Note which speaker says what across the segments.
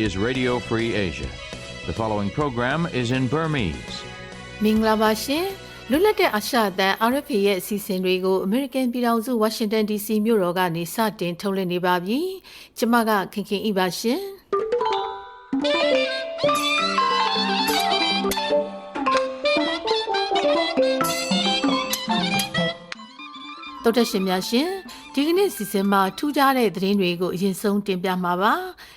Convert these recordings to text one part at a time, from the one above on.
Speaker 1: is Radio Free Asia. The following program is in Burmese.
Speaker 2: မင်္ဂလာပါရှင်လွတ်လပ်တဲ့အရှအသံ RFA ရဲ့အစီအစဉ်တွေကို American ပြည်ထောင်စု Washington DC မြို့တော်ကနေစတင်ထုတ်လွှင့်နေပါပြီကျမကခင်ခင်ဤပါရှင်တော်တရှင်များရှင်ဒီကနေ့စီစဉ်မှာထူးခြားတဲ့သတင်းတွေကိုအရင်ဆုံးတင်ပြမှာပါ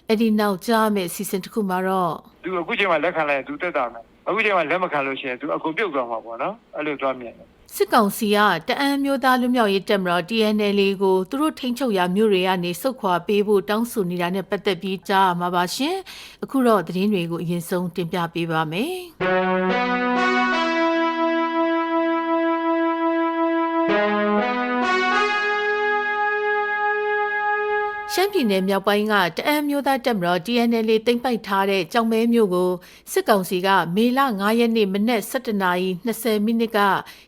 Speaker 2: အဲ့ဒီနောက်ကြားမယ့်စီစဉ်တစ်ခုမှာတော့
Speaker 3: သူအခုချိန်မှာလက်ခံလိုက်ရင်သူတက်တာမယ်အခုချိန်မှာလက်မခံလို့ရှိရင်သူအကုန်ပြုတ်သွားမှာပေါ့နော်အဲ့လိုသွားမြင်တယ်
Speaker 2: စစ်ကောင်စီကတအန်းမျိုးသားလူမျိုးရေးတက်မတော် TNL ကိုသူတို့ထိန်းချုပ်ရာမြို့တွေကနေစုခွာပေးဖို့တောင်းဆိုနေတာနဲ့ပတ်သက်ပြီးကြားရမှာပါရှင်အခုတော့သတင်းတွေကိုအရင်ဆုံးတင်ပြပေးပါမယ် ရှမ်းပြည်နယ်မြောက်ပိုင်းကတအန်းမျိုးသားတက်မတော် TNL တိမ့်ပိုက်ထားတဲ့ကြောင်မဲမြို့ကိုစစ်ကောင်စီကမေလ9ရက်နေ့မနက်7:20မိနစ်က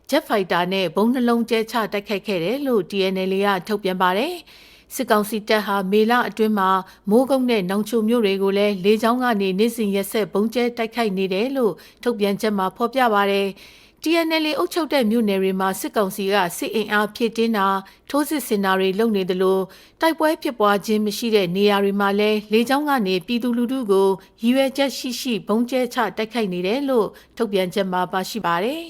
Speaker 2: Jet Fighter နဲ့ဘုံနှလုံးကျဲချတိုက်ခိုက်ခဲ့တယ်လို့ TNL ကထုတ်ပြန်ပါတယ်။စစ်ကောင်စီတပ်ဟာမေလအတွင်းမှာမိုးကုတ်နဲ့နောင်ချိုမြို့တွေကိုလည်းလေကြောင်းကနေနေ့စဉ်ရက်ဆက်ဘုံကျဲတိုက်ခိုက်နေတယ်လို့ထုတ်ပြန်ချက်မှာဖော်ပြပါတယ်။ TNL အုပ်ချုပ်တဲ့မြို့နယ်တွေမှာစစ်ကောင်စီကစစ်အင်အားဖြည့်တင်းတာထိုးစစ်ဆင်တာတွေလုပ်နေသလိုတိုက်ပွဲဖြစ်ပွားခြင်းမရှိတဲ့နေရာတွေမှာလည်းလေကြောင်းကနေပြည်သူလူထုကိုရည်ရွယ်ချက်ရှိရှိဘုံကျဲချတိုက်ခိုက်နေတယ်လို့ထုတ်ပြန်ချက်မှာပါရှိပါတယ်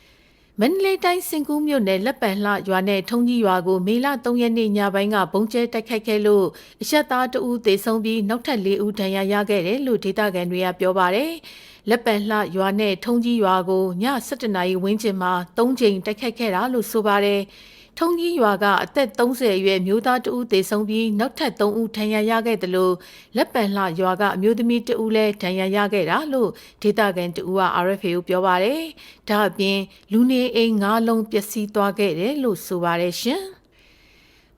Speaker 2: ။မန္တလေးတိုင်းစင်ကူးမြို့နယ်လက်ပံလှရွာနဲ့ထုံကြီးရွာကိုမေလ3ရက်နေ့ညပိုင်းကဘုံကျဲတိုက်ခိုက်ခဲ့လို့အရက်သားတဦးသေဆုံးပြီးနောက်ထပ်4ဦးဒဏ်ရာရခဲ့တယ်လို့ဒေသခံတွေကပြောပါတယ်။ လက်ပံလှရွာနဲ့ထုံကြီးရွာကိုည7:00နာရီဝန်းကျင်မှာ3ချိန်တိုက်ခိုက်ခဲ့တာလို့ဆိုပါတယ်။ထုံကြီးရွာကအသက်30အရွယ်မျိုးသားတဦးသေဆုံးပြီးနောက်ထပ်3ဦးဒဏ်ရာရခဲ့တယ်လို့လက်ပံလှရွာကအမျိုးသမီးတဦးလည်းဒဏ်ရာရခဲ့တာလို့ဒေသခံတဦးက RFA ကိုပြောပါတယ်။ဒါအပြင်လူနေအိမ်၅လုံးပျက်စီးသွားခဲ့တယ်လို့ဆိုပါတယ်ရှင်။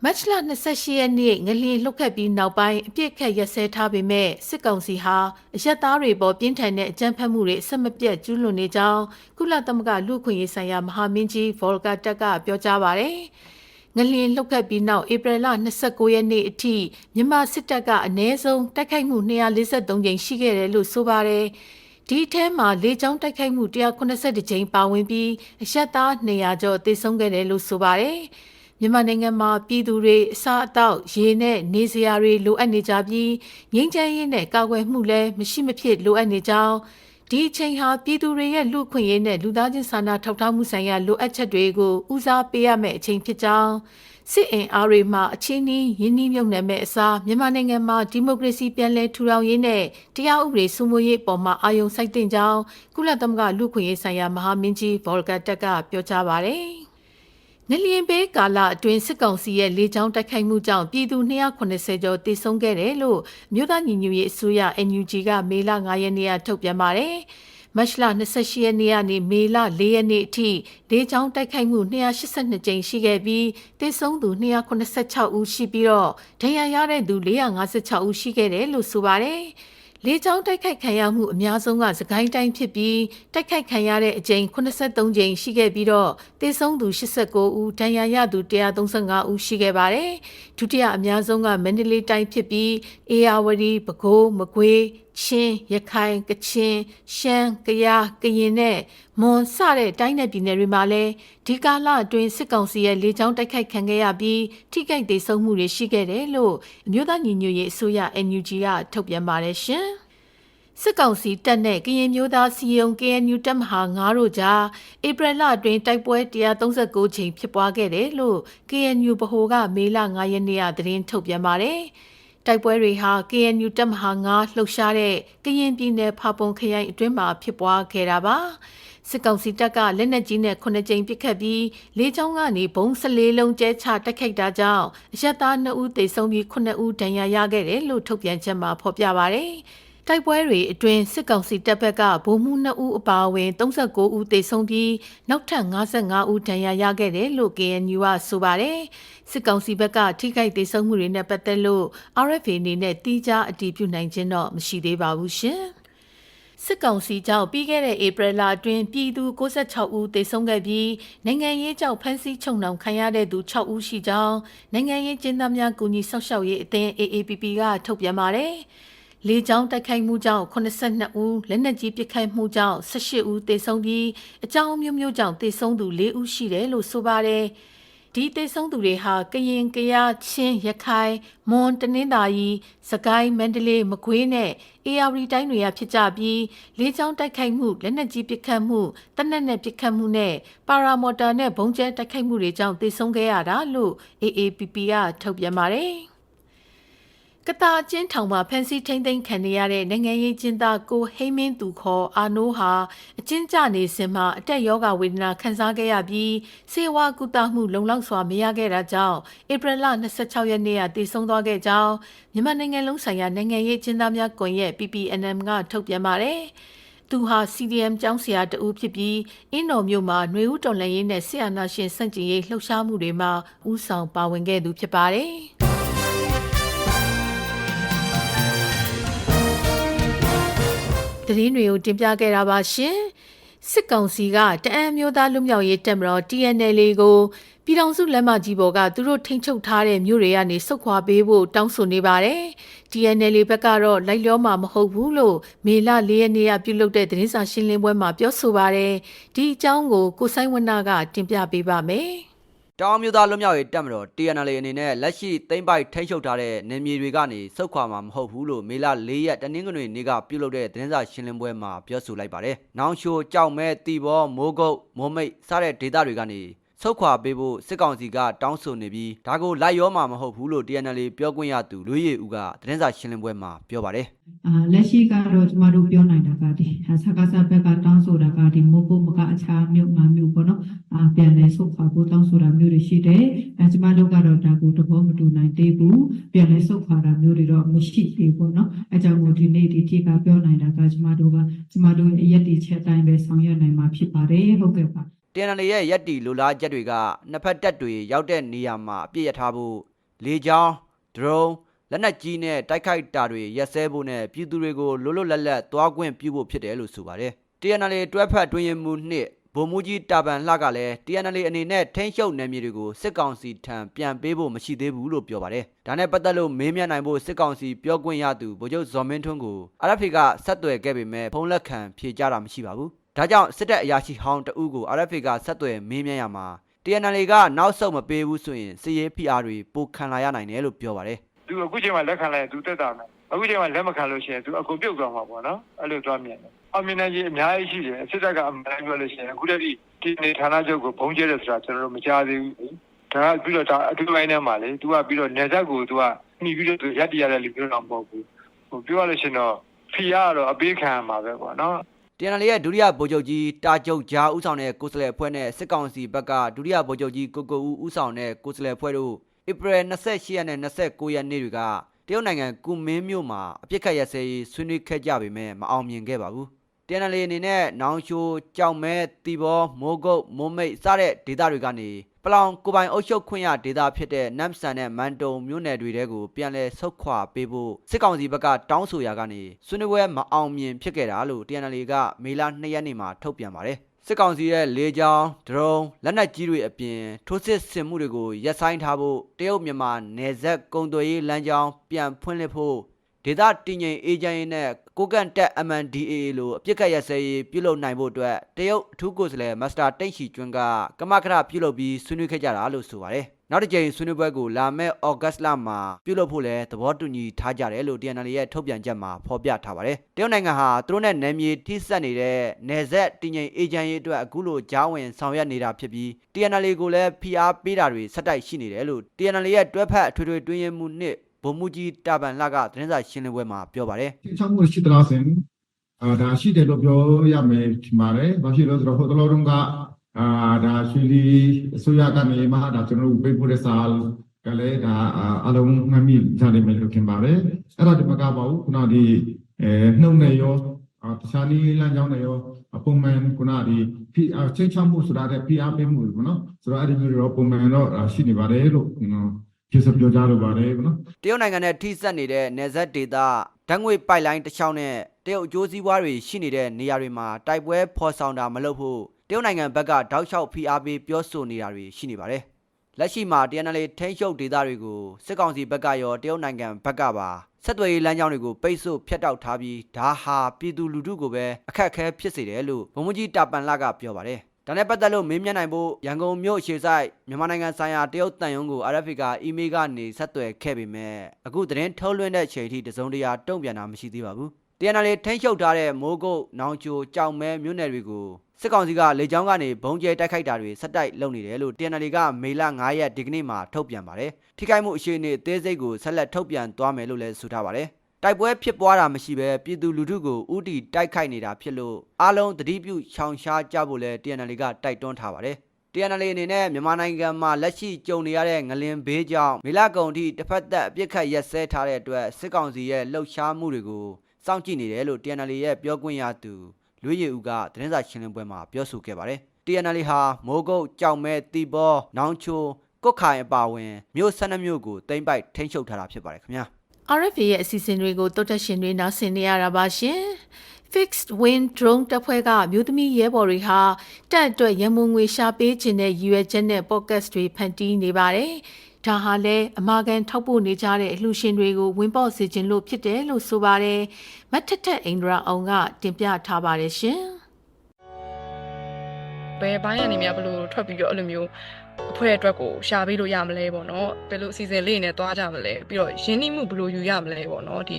Speaker 2: မတ်လ28ရက်နေ့ငလျင်လှုပ်ခတ်ပြီးနောက်ပိုင်းအပြစ်ခတ်ရက်စဲထားပေမဲ့စစ်ကောင်စီဟာအရက်သားတွေပေါ်ပြင်းထန်တဲ့အကြမ်းဖက်မှုတွေအဆက်မပြတ်ကျူးလွန်နေကြောင်းကုလသမဂ္ဂလူ့ခွင့်ရေးဆိုင်ရာမဟာမင်းကြီးဗော်လကာတက်ကပြောကြားပါရယ်ငလျင်လှုပ်ခတ်ပြီးနောက်ဧပြီလ29ရက်နေ့အထိမြန်မာစစ်တပ်ကအ ਨੇ ဆုံးတိုက်ခိုက်မှု243ကြိမ်ရှိခဲ့တယ်လို့ဆိုပါတယ်ဒီထဲမှာလေကြောင်းတိုက်ခိုက်မှု182ကြိမ်ပါဝင်ပြီးအရက်သား200ကျော်သေဆုံးခဲ့တယ်လို့ဆိုပါတယ်။ မြန်မာနိုင်ငံမှာပြည်သူတွေအစားအသောက်ရေနဲ့နေစရာတွေလိုအပ်နေကြပြီးငြိမ်းချမ်းရေးနဲ့ကာကွယ်မှုလည်းမရှိမဖြစ်လိုအပ်နေကြောင်းဒီအချိန်ဟာပြည်သူတွေရဲ့လူခွင့်ရေးနဲ့လူသားချင်းစာနာထောက်ထားမှုဆိုင်ရာလိုအပ်ချက်တွေကိုဦးစားပေးရမယ့်အချိန်ဖြစ်ကြောင်းစစ်အင်အားတွေမှအချင်းကြီးရင်းနှီးမြုပ်နှံမဲ့အစားမြန်မာနိုင်ငံမှာဒီမိုကရေစီပြန်လည်ထူထောင်ရေးနဲ့တရားဥပဒေစိုးမိုးရေးပေါ်မှာအာရုံစိုက်တင်ကြောင်းကုလသမဂ္ဂလူခွင့်ရေးဆိုင်ရာမဟာမင်းကြီးဘော်လဂတ်တက်ကပြောကြားပါတယ်။ နလျင်ပေးကာလအတွင်းစစ်ကောင်စီရဲ့လေကြောင်းတိုက်ခိုက်မှုကြောင့်ပြည်သူ290ကျော်သေဆုံးခဲ့တယ်လို့မြို့သားညီညွတ်ရေးအစိုးရ NUG ကမေလ9ရက်နေ့ကထုတ်ပြန်ပါတယ်။မတ်လ28ရက်နေ့ကနေမေလ4ရက်နေ့အထိလေကြောင်းတိုက်ခိုက်မှု282ကြိမ်ရှိခဲ့ပြီးသေဆုံးသူ286ဦးရှိပြီးတော့ဒဏ်ရာရတဲ့သူ456ဦးရှိခဲ့တယ်လို့ဆိုပါတယ်။ လေကြောင်းတိုက်ခိုက်ခံရမှုအများဆုံးကစကိုင်းတိုင်းဖြစ်ပြီးတိုက်ခိုက်ခံရတဲ့အကြိမ်83ကြိမ်ရှိခဲ့ပြီးတော့သေဆုံးသူ89ဦးဒဏ်ရာရသူ135ဦးရှိခဲ့ပါတယ်။ဒုတိယအများဆုံးကမန္တလေးတိုင်းဖြစ်ပြီးအေယာဝတီပဲခူးမကွေး ချင်းရခိုင်ကချင်ရှမ်းကယားကရင်နဲ့မွန်စတဲ့တိုင်းနယ်ပြည်နယ်တွေမှာလည်းဒီကာလအတွင်းစစ်ကောင်စီရဲ့လေကြောင်းတိုက်ခိုက်ခံခဲ့ရပြီးထိခိုက်ဒေဆုံးမှုတွေရှိခဲ့တယ်လို့အမျိုးသားညီညွတ်ရေးအစိုးရ NUG ကထုတ်ပြန်ပါတယ်ရှင်။စစ်ကောင်စီတပ်နဲ့ကရင်မျိုးသားစီယုံ KNU တပ်မဟာ9တို့ကြားဧပြီလအတွင်းတိုက်ပွဲ139ချိန်ဖြစ်ပွားခဲ့တယ်လို့ KNU ဗဟိုကမေလ9ရက်နေ့ကသတင်းထုတ်ပြန်ပါတယ်။ တိုက်ပွဲတွေဟာ KNU တပ်မဟာ9လှုပ်ရှားတဲ့ကရင်ပြည်နယ်ဖာပွန်ခရိုင်အတွင်းမှာဖြစ်ပွားခဲ့တာပါစစ်ကောင်စီတပ်ကလက်နက်ကြီးနဲ့ခုနှစ်ကြိမ်ပစ်ခတ်ပြီးလေးချောင်းကနေဘုံ14လုံးကျဲချတိုက်ခိုက်တာကြောင့်အရက်သား2ဦးသေဆုံးပြီး9ဦးဒဏ်ရာရခဲ့တယ်လို့ထုတ်ပြန်ချက်မှာဖော်ပြပါဗျ။ တိုက်ပွဲတွေအတွင်းစစ်ကောင်စီတပ်ဘက်ကဗိုလ်မှူး2ဦးအပါအဝင်39ဦးသေဆုံးပြီးနောက်ထပ်55ဦးဒဏ်ရာရခဲ့တယ်လို့ KNU ကဆိုပါတယ်စစ်ကောင်စီဘက်ကထိခိုက်သေဆုံးမှုတွေနဲ့ပတ်သက်လို့ RFA အနေနဲ့တီးခြားအတည်ပြုနိုင်ခြင်းတော့မရှိသေးပါဘူးရှင်စစ်ကောင်စီကြောင့်ပြီးခဲ့တဲ့ဧပြီလအတွင်းပြည်သူ66ဦးသေဆုံးခဲ့ပြီးနိုင်ငံရေးကြောင့်ဖမ်းဆီးချုပ်နှောင်ခံရတဲ့သူ6ဦးရှိကြောင်းနိုင်ငံရေးကျင်းသားများကူညီဆောက်ရှောက်ရေးအသင်း AAPP ကထုတ်ပြန်ပါတယ်။ လလေကြောင်းတိုက်ခိုက်မှုကြောင့်82ဦးလက်နက်ကြီးပစ်ခတ်မှုကြောင့်18ဦးသေဆုံးပြီးအကြောင်းအမျိုးမျိုးကြောင့်သေဆုံးသူ4ဦးရှိတယ်လို့ဆိုပါတယ်ဒီသေဆုံးသူတွေဟာကရင်ကရချင်းရခိုင်မွန်တနင်္သာရီစကိုင်းမန္တလေးမကွေးနဲ့အေရဝတီတိုင်းတွေကဖြစ်ကြပြီးလေကြောင်းတိုက်ခိုက်မှုလက်နက်ကြီးပစ်ခတ်မှုတနက်နဲ့ပစ်ခတ်မှုနဲ့ပါရာမော်တာနဲ့ဘုံကျဲတိုက်ခိုက်မှုတွေကြောင့်သေဆုံးခဲ့ရတာလို့ AAPP ကထုတ်ပြန်ပါတယ် ကတာအချင်းထောင်မှာဖန်စီထိမ့်သိမ်းခံနေရတဲ့နိုင်ငံရေးကျင်းသားကိုဟိမင်းသူခေါ်အာနိုးဟာအချင်းကြနေစဉ်မှာအတက်ယောဂဝေဒနာခံစားခဲ့ရပြီးစေဝါကုသမှုလုံလောက်စွာမရခဲ့တာကြောင့်ဧပြီလ26ရက်နေ့ကတည်ဆုံသွားခဲ့ကြောင်းမြန်မာနိုင်ငံလုံးဆိုင်ရာနိုင်ငံရေးကျင်းသားများကွန်ရက် PPNM ကထုတ်ပြန်ပါတယ်။သူဟာ CDM ကျောင်းဆရာတဦးဖြစ်ပြီးအင်းတော်မြို့မှာຫນွေဦးတော်လှန်ရေးနဲ့ဆီယနာရှင်စန့်ကျင်ရေးလှုပ်ရှားမှုတွေမှာဦးဆောင်ပါဝင်ခဲ့သူဖြစ်ပါတယ်။ သတင်းတွေကိုတင်ပြခဲ့တာပါရှင်စစ်ကောင်စီကတအံမျိုးသားလူမျိုးရေးတက်မတော် TNL ကိုပြည်ထောင်စုလက်မကြီးပေါ်ကသူတို့ထိန်းချုပ်ထားတဲ့မြို့တွေကနေစုခွာပေးဖို့တောင်းဆိုနေပါတယ် TNL ဘက်ကတော့လိုက်လျောမှာမဟုတ်ဘူးလို့မေလ၄ရက်နေ့ကပြုလုပ်တဲ့သတင်းစာရှင်းလင်းပွဲမှာပြောဆိုပါတယ်ဒီအကြောင်းကိုကိုဆိုင်ဝနကတင်ပြပေးပါမယ်
Speaker 4: တောင်မျိုးသားလွတ်မြောက်ရေးတပ်မတော် TNL အနေနဲ့လက်ရှိသိမ့်ပိုက်ထိန်းချုပ်ထားတဲ့နေမြေတွေကနေစုတ်ခွာမှာမဟုတ်ဘူးလို့မေလ၄ရက်တနင်္ဂနွေနေ့ကပြုလုပ်တဲ့သတင်းစာရှင်းလင်းပွဲမှာပြောဆိုလိုက်ပါတယ်။နောင်ရှိုကြောက်မဲတီဘောမိုးကုတ်မိုးမိတ်စတဲ့ဒေသတွေကနေစုတ်ခွာပေးဖို့စစ်ကောင်စီကတောင်းဆိုနေပြီးဒါကိုလိုက်ရောမှာမဟုတ်ဘူးလို့ TNL ပြောခွင့်ရသူလူရည်ဦးကသတင်းစာရှင်းလင်းပွဲမှာပြောပါတယ်။
Speaker 5: အာလက်ရှိကတော့ကျမတို့ပြောနိုင်တာကဒီဆက်ကစားဘက်ကတောင်းဆိုတာကဒီမိုးကုတ်မကအခြားမြို့ငါမြို့ပေါ့နော်အာပြန်လဲဆုတ်ခွာဖို့တောင်းဆိုတာမျိုး တွေရှိတယ်အဲကျမတို့ကတော့ဒါကိုသဘောမတူနိုင်သေးဘူးပြန်လဲဆုတ်ခွာတာမျိုးတွေတော့မရှိသေးဘူးပေါ့နော်အဲကြောင့်မို့ဒီနေ့ဒီထိကပြောနိုင်တာကကျမတို့ကကျမတို့ရဲ့ရက်တီချက်တိုင်းပဲဆောင်ရွက်နိုင်မှာဖြစ်ပါတယ်ဟုတ်ကဲ့ပါ
Speaker 4: TNL ရဲ့ရက်တီလိုလားချက်တွေကနှစ်ဖက်တပ်တွေရောက်တဲ့နေရာမှာအပြည့်ရထားဖို့လေကြောင်းဒရုန်းလက်နက်ကြီးနဲ့တိုက်ခိုက်တာတွေရက်စဲဖို့နဲ့ပြည်သူတွေကိုလွတ်လွတ်လပ်လပ်သွားခွင့်ပြုဖို့ဖြစ်တယ်လို့ဆိုပါတယ်။ TNL တွဲဖက်တွင်ရင်မှုနှစ် ဗိုလ်မှူးကြီးတာပန်လှကလည်း TNL အနေနဲ့ထိန်းချုပ်နယ်မြေတွေကိုစစ်ကောင်စီထံပြန်ပေးဖို့မရှိသေးဘူးလို့ပြောပါတယ်။ဒါနဲ့ပတ်သက်လို့မေးမြန်းနိုင်ဖို့စစ်ကောင်စီပြောခွင့်ရသူဗိုလ်ချုပ်ဇော်မင်းထွန်းကို RFA ကဆက်သွယ်ခဲ့ပေမဲ့ဖုန်းလက်ခံဖြေကြားတာမရှိပါဘူး။ဒါကြောင့်စစ်တပ်အရာရှိဟောင်းတဦးကို RFA ကဆက်သွယ်မေးမြန်းရမှာ TNL ကနောက်ဆုတ်မပေးဘူးဆိုရင်စစ်ရေး PR တွေပိုခံလာရနိုင်တယ်လို့ပြောပါတယ်။
Speaker 3: သူအခုချိန်မှာလက်ခံလိုက်ရင်သူတက်တာမယ်အခုချိန်မှာလက်မခံလို့ရှိရင်သူအကုန်ပြုတ်သွားမှာပေါ့နော်အဲ့လိုသွားမြင်တယ် အောင်မြင်နိုင်ကြီးအများကြီးရှိတယ်စစ်တပ်ကအမှန်တိုင်းပြောလို့ရှိရင်အခုတည်းကဒီနေဌာနချုပ်ကိုဘုံကျဲတယ်ဆိုတာကျွန်တော်တို့မကြားသေးဘူးဒါကပြီးတော့ဒါအထူးပိုင်းထဲမှာလေ तू ကပြီးတော့နေဆက်ကို तू ကနှီးပြီးတော့ရက်တရတဲ့လူမျိုးတော့မဟုတ်ဘူးဟိုပြောရလို့ရှိရင်တော့ဖီရကတော့အပေးခံရမှာပဲပေါ့နော်
Speaker 4: TNL ရဲ့ဒုတိယဗိုလ်ချုပ်ကြီးတာကျုပ်ကြားဦးဆောင်တဲ့ကိုယ်စားလှယ်အဖွဲ့နဲ့စစ်ကောင်စီဘက်ကဒုတိယဗိုလ်ချုပ်ကြီးကိုကိုဦးဦးဆောင်တဲ့ကိုယ်စားလှယ်အဖွဲ့တို့ဧပြီ28ရက်နဲ့29ရက်နေ့တွေကတရုတ်နိုင်ငံကူမင်းမြို့မှာအပြစ်ခတ်ရစဲရေးဆွေးနွေးခဲ့ကြပေမဲ့မအောင်မြင်ခဲ့ပါဘူး။ TNL အနေနဲ့နောင်ရှိုကြောက်မဲတီဘောမိုးကုတ်မိုးမိတ်စတဲ့ဒေသတွေကနေပလောင်ကိုပိုင်အုပ်ချုပ်ခွင့်ရဒေသဖြစ်တဲ့နမ်ဆန်နဲ့မန်တုံမြို့နယ်တွေတဲကိုပြန်လည်ဆုတ်ခွာပေးဖို့စစ်ကောင်စီဘက်ကတောင်းဆိုရာကနေဆွေးနွေးပွဲမအောင်မြင်ဖြစ်ခဲ့တာလို့ TNL ကမေလ2ရက်နေ့မှာထုတ်ပြန်ပါတယ်။စစ်ကောင်စီရဲ့လေကြောင်းဒရုန်းလက်နက်ကြီးတွေအပြင်ထိုးစစ်ဆင်မှုတွေကိုရပ်ဆိုင်းထားဖို့တရုတ်မြန်မာနယ်စပ်ကုန်သွယ်ရေးလမ်းကြောင်းပြန်ဖွင့်လှစ်ဖို့ ဒေသတည်ငြိမ်အေဂျင့်ရေးနဲ့ကိုကန့်တက် MNDAA လိုအပြစ်ကတ်ရစဲရေးပြုလုပ်နိုင်ဖို့အတွက်တရုတ်အထူးကိုယ်စားလှယ်မစ္စတာတိတ်ရှီကျွန်းကကမကထပြုလုပ်ပြီးဆွေးနွေးခဲ့ကြတာလို့ဆိုပါတယ်။နောက်တစ်ကြိမ်ဆွေးနွေးပွဲကိုလာမယ့်ဩဂတ်လမှာပြုလုပ်ဖို့လဲသဘောတူညီထားကြတယ်လို့ TNL ရဲ့ထုတ်ပြန်ချက်မှာဖော်ပြထားပါတယ်။တရုတ်နိုင်ငံဟာသူတို့နဲ့နယ်မြေထိစပ်နေတဲ့နယ်စပ်တည်ငြိမ်အေဂျင့်ရေးအတွက်အခုလိုကြားဝင်ဆောင်ရွက်နေတာဖြစ်ပြီး TNL ကိုလည်းဖိအားပေးတာတွေဆက်တိုက်ရှိနေတယ်လို့ TNL ရဲ့တွဲဖက်အထွေထွေတွင်းရင်မှုနှစ် ဗိုလ်မှူးကြီးတာပန်လှကသတင်းစာရှင်းလင်းပွဲမှာပြောပါတယ်
Speaker 6: ချောင်းမှုရှိသလားဆိုရင်အာဒါရှိတယ်လို့ပြောရမယ်ဒီမှာလေဘာဖြစ်လို့ဆိုတော့ဟိုတလောတုန်းကအာဒါရွှေလီအစိုးရကနေမှဒါကျွန်တော်တို့ပေးပို့တဲ့စာကလည်းဒါအာအလုံးမှတ်မိကြနိုင်မယ်လို့ထင်ပါတယ်အဲ့ဒါဒီမကပါဘူးခုနဒီအဲနှုတ်နဲ့ရောအာတခြားနည်းလမ်းကြောင်းနဲ့ရောအပုံမှန်ခုနဒီဖီအာချင်းချောင်းမှုဆိုတာတဲ့ PR ပေးမှုပေါ့နော်ဆိုတော့အဲ့ဒီမျိုးတွေတော့ပုံမှန်တော့အာရှိနေပါတယ်လို့ကျွန်တော် ကျေးဇူးပြောကြလိုပါတယ်ပေါ့နော်
Speaker 4: တရုတ်နိုင်ငံနဲ့ထိစပ်နေတဲ့နယ်စပ်ဒေသဓာတ်ငွေပိုက်လိုင်းတစ်ချောင်းနဲ့တရုတ်အကျိုးစီးပွားတွေရှိနေတဲ့နေရာတွေမှာတိုက်ပွဲဖော်ဆောင်တာမလုပ်ဖို့တရုတ်နိုင်ငံဘက်ကတောက်လျှောက်ဖိအားပေးပြောဆိုနေတာတွေရှိနေပါတယ်။လက်ရှိမှာ TNL ထိန်းချုပ်ဒေသတွေကိုစစ်ကောင်စီဘက်ကရောတရုတ်နိုင်ငံဘက်ကပါဆက်သွယ်ရေးလမ်းကြောင်းတွေကိုပိတ်ဆို့ဖျက်တောက်ထားပြီးဒါဟာပြည်သူလူထုကိုပဲအခက်အခဲဖြစ်စေတယ်လို့ဗိုလ်မှူးကြီးတာပန်လာကပြောပါတယ်။ ဒါနဲ့ပတ်သက်လို့မေးမြန်းနိုင်ဖို့ရန်ကုန်မြို့အခြေစိုက်မြန်မာနိုင်ငံဆိုင်ရာတရုတ်တန်ယုံကို RFA ကအီးမေးလ်ကနေဆက်သွယ်ခဲ့ပေမဲ့အခုသတင်းထုတ်လွှင့်တဲ့အချိန်ထိတစုံတရာတုံ့ပြန်တာမရှိသေးပါဘူး။ TNL ထိန်းချုပ်ထားတဲ့မိုးကုတ်၊နောင်ချို၊ကြောင်မဲမြို့နယ်တွေကိုစစ်ကောင်စီကလေကြောင်းကနေဘုံကျဲတိုက်ခိုက်တာတွေဆက်တိုက်လုပ်နေတယ်လို့ TNL ကမေလ9ရက်ဒီကနေ့မှာထုတ်ပြန်ပါတယ်။ထိခိုက်မှုအခြေအနေအသေးစိတ်ကိုဆက်လက်ထုတ်ပြန်သွားမယ်လို့လည်းဆိုထားပါတယ်။ တိုက်ပွဲဖြစ်ပွားတာမရှိဘဲပြည်သူလူထုကိုဥတီတိုက်ခိုက်နေတာဖြစ်လို့အားလုံးသတိပြုချောင်ရှားကြဖို့လည်း TNL ကတိုက်တွန်းထားပါတယ်။ TNL အနေနဲ့မြန်မာနိုင်ငံမှာလက်ရှိကြုံနေရတဲ့ငလင်ဘေးကြောင့်မေလကုံထိတစ်ဖက်သက်အပြစ်ခတ်ရက်စဲထားတဲ့အတွက်စစ်ကောင်စီရဲ့လှုပ်ရှားမှုတွေကိုစောင့်ကြည့်နေတယ်လို့ TNL ရဲ့ပြောခွင့်ရသူလွေးရည်ဦးကသတင်းစာရှင်းလင်းပွဲမှာပြောဆိုခဲ့ပါတယ်။ TNL ဟာမိုးကုတ်ကြောင်မဲတီဘောနောင်ချိုကုတ်ခိုင်အပါအဝင်မြို့12မြို့ကိုတိမ့်ပိုက်ထိန်းချုပ်ထားတာဖြစ်ပါတယ်ခင်ဗျာ
Speaker 2: RFA ရဲ့အစီအစဉ်တွေကိုတောတက်ရှင်တွေနားဆင်နေရတာပါရှင်။ Fixed Wing Drone တပ်ဖွဲ့ကမြို့သမီးရဲဘော်တွေဟာတက်အတွက်ရန်မုံငွေရှာပေးခြင်းတဲ့ရည်ရွယ်ချက်နဲ့ podcast တွေဖန်တီးနေပါတယ်။ဒါဟာလည်းအမာကန်ထောက်ပို့နေကြတဲ့အလှူရှင်တွေကိုဝင်ပေါက်စေခြင်းလို့ဖြစ်တယ်လို့ဆိုပါတယ်။မတ်ထက်ထက်အိန္ဒရာအောင်ကတင်ပြထားပါတယ်ရှင်။
Speaker 7: ဘယ်ဘိုင်းကနေများဘလို့ထွက်ပြီးတော့အဲ့လိုမျိုး အဖွဲ့အတွက်ကိုရှာပေးလို့ရမလဲပေါ့နော်ဘယ်လိုအစီအစဉ်လေးနဲ့တွားကြမလဲပြီးတော့ရင်းနှီးမှုဘယ်လိုယူရမလဲပေါ့နော်ဒီ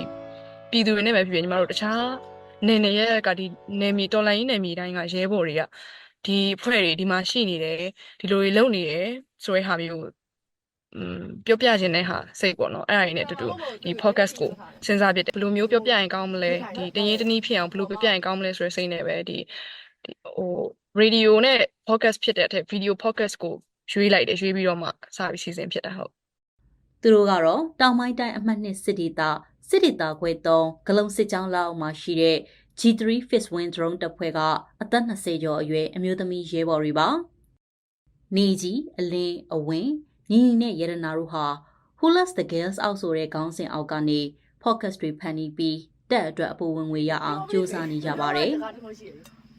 Speaker 7: ပြည်သူတွေနဲ့ပဲဖြစ်ဖြစ်ညီမတို့တခြားနေနေရဲ့ကဒီနေမီတော်လိုင်းနေမီတိုင်းကရဲဘော်တွေကဒီအဖွဲ့တွေဒီမှာရှိနေတယ်ဒီလိုတွေလုပ်နေတယ်ဆိုတဲ့ဟာမျိုးอืมပြောပြခြင်းတဲ့ဟာစိတ်ပေါ့နော်အဲ့အရာတွေနဲ့အတူတူဒီ podcast ကိုစဉ်းစားပြတယ်ဘယ်လိုမျိုးပြောပြရင်ကောင်းမလဲဒီတရင်တနည်းဖြစ်အောင်ဘယ်လိုပြောပြရင်ကောင်းမလဲဆိုတဲ့စိတ်နဲ့ပဲဒီဒီဟို radio နဲ့ podcast ဖြစ်တဲ့အထက် video podcast ကို ရွေးလိုက်တယ်ရွေးပြီးတော့မှစပြီးစီစဉ်ဖြစ်တာဟုတ်
Speaker 8: သူတို့ကတော့တောင်ပိုင်းတိုင်းအမှတ်နှစ်စစ်ဒေသစစ်ဒေသခွဲ3ဂလုံစစ်ကြောင်းလောက်မှာရှိတဲ့ G3 Fixed Wing Drone တပ်ဖွဲ့ကအသက်20ကျော်အရွယ်အမျိုးသမီးရဲဘော်တွေပါနေကြီးအလင်းအဝင်းညီညီနဲ့ရတနာတို့ဟာ Hulas the Girls အောက်ဆိုတဲ့ခေါင်းစဉ်အောက်ကနေ podcast တွေဖန်တီးပြီးတက်အတွက်အပူဝင်ငွေရအောင်စူးစမ်းနေကြပါတယ်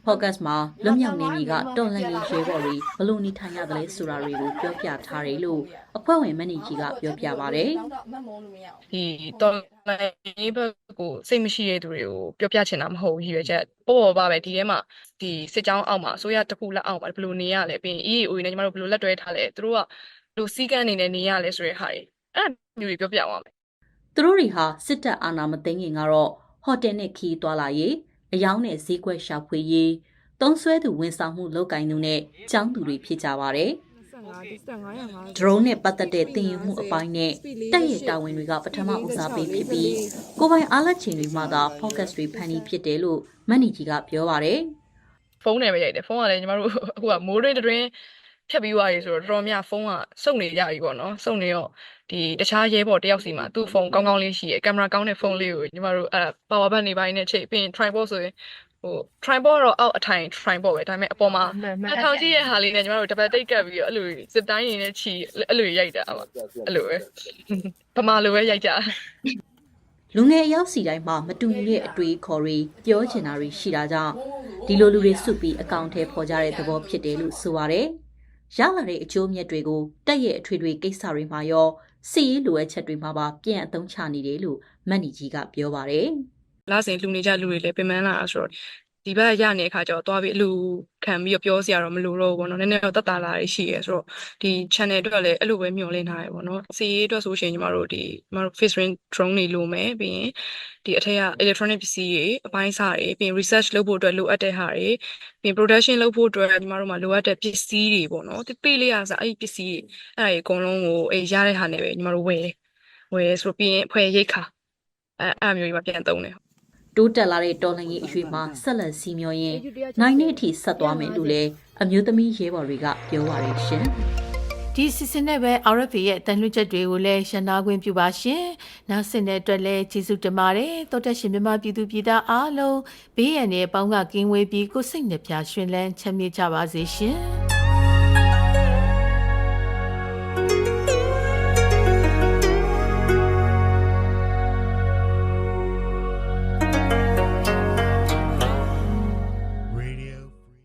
Speaker 8: podcast မှာလွတ်မြောက်နေပြီကတော်လှန်ရေးရဲဘော်တွေဘလို့နေထိုင်ရတယ်လဲဆိုတာတွေကိုပြောပြထားတယ်လို့အဖွဲ့ဝင်မန်နေဂျီကပြောပြပါတယ်
Speaker 7: ဒီတော်လိုင်းဘက်ကိုစိတ်မရှိတဲ့သူတွေကိုပြောပြချင်တာမဟုတ်ဘူးရည်ရွယ်ချက်ပေါ်ပေါ်ပါပဲဒီထဲမှာဒီစစ်ကြောင်းအောက်မှာအစိုးရတစ်ခုလက်အောက်မှာဘယ်လိုနေရလဲပြီးရင် EAO နဲ့ညီမတို့ဘယ်လိုလက်တွဲထားလဲသူတို့ကဘယ်လိုစီးကမ်းနေနဲ့နေရလဲဆိုတဲ့ဟာတွေအဲ့မျိုးတွေပြောပြသွားမယ်
Speaker 8: သူတို့တွေဟာစစ်တပ်အာဏာမသိမ်းခင်ကတော့ဟိုတယ်နဲ့ခီးသွားလာရေး အယောင်းနဲ့ဈေးကွက်ရှာဖွေရေးတုံးဆွဲသူဝန်ဆောင်မှုလုပ်ကိုင်သူနဲ့ကျောင်းသူတွေဖြစ်ကြပါတယ်ဒရုန်းနဲ့ပတ်သက်တဲ့တင်ယူမှုအပိုင်းနဲ့တက်ရတာဝန်တွေကပထမဦးစားပေးဖြစ်ပြီးကိုပိုင်အားလက်ချိန်တွေမှာသာ focus တွေဖန်တီးဖြစ်တယ်လို့မန်နီဂျီကပြောပါတယ်
Speaker 7: ဖုန်းနဲ့ပဲရိုက်တယ်ဖုန်းကလည်းညီမတို့အခုကမိုးတွင်းတွင်း ဖြတ်ပြီးသွားပြီဆိုတော့တော်တော်များဖုန်းကစုပ်နေကြပြီပေါ့နော်စုပ်နေတော့ဒီတခြားရဲဘော်တယောက်စီမှာသူ့ဖုန်းကောင်းကောင်းလေးရှိရယ်ကင်မရာကောင်းတဲ့ဖုန်းလေးကိုညီမတို့အဲ power bank နေပိုင်းနဲ့ချိတ်ပြီးရင် tripod ဆိုရင်ဟို tripod တော့အောက်အထိုင် tripod ပဲဒါပေမဲ့အပေါ်မှာအထောင်ကြီးရဲ့ဟာလေးနဲ့ညီမတို့တပတ်တိတ်ကပ်ပြီးတော့အဲ့လိုစစ်တိုင်းရင်းနဲ့ချီအဲ့လိုရိုက်တာပါအဲ့လိုပဲဗမာလိုပဲရိုက်ကြ
Speaker 8: လူငယ်အယောက်စီတိုင်းမှာမတူညီတဲ့အတွေ့အခေါ်တွေပြောချင်တာတွေရှိတာကြောင့်ဒီလိုလူတွေစုပြီးအကောင့်ထဲပေါ်ကြတဲ့သဘောဖြစ်တယ်လို့ဆိုပါတယ်။ ရလာတဲ့အကျိုးမြတ်တွေကိုတက်ရဲ့အထွေထွေကိစ္စတွေမှာရောစီရေးလိုအပ်ချက်တွေမှာပါပြန်အသုံးချနေတယ်လို့မန်နီကြီးကပြောပါတယ်။
Speaker 7: လာစဉ်လူနေကြလူတွေလည်းပြင်ပန်းလာတာဆိုတော့ ဒီဘက်ရနေတဲ့အခါကျတော့သွားပြီးအလူခံပြီးတော့ပြောစရာတော့မလိုတော့ဘူးပေါ့နော်နည်းနည်းတော့တက်တာလာတွေရှိရဲဆိုတော့ဒီ channel အတွက်လည်းအဲ့လိုပဲမျှော်လင့်ထားရပေါ့နော်စီရေးအတွက်ဆိုရှင်ညီမတို့ဒီညီမတို့ face ring drone တွေလိုမယ်ပြီးရင်ဒီအထက်က electronic ပစ္စည်းတွေအပိုင်းစားတွေပြီးရင် research လုပ်ဖို့အတွက်လိုအပ်တဲ့ဟာတွေပြီးရင် production လုပ်ဖို့အတွက်ညီမတို့မှာလိုအပ်တဲ့ပစ္စည်းတွေပေါ့နော်ဒီပေးလေးရစားအဲ့ဒီပစ္စည်းတွေအဲ့ဒါတွေအကုန်လုံးကိုအေးရတဲ့ဟာနဲ့ပဲညီမတို့ဝယ်ဝယ်ဆိုပြီးရင်အဖွဲ့ရိတ်ခါအဲ့အဲ့မျိုးကြီးမှပြန်သုံးတယ်
Speaker 8: တိုးတက်လာတဲ့တော်လှန်ရေးအရွေမှာဆက်လက်စီမျောရင်နိုင်တဲ့အထိဆက်သွားမယ်လို့လည်းအမျိုးသမီးရဲဘော်တွေကပြောပါရရှင်။
Speaker 2: ဒီစီစဉ်နဲ့ပဲ RFA ရဲ့အတန်လွှင့်ချက်တွေကိုလည်းရှင်းနာခွင့်ပြုပါရှင်။နောက်ဆက်တဲ့အတွက်လည်းကျေးဇူးတင်ပါတယ်။တောတက်ရှင်မြမပြည်သူပြည်သားအားလုံးဘေးရန်တွေပေါင်းကကင်းဝေးပြီးကိုယ်စိတ်နှပြရှင်လန်းချမ်းမြေ့ကြပါစေရှင်။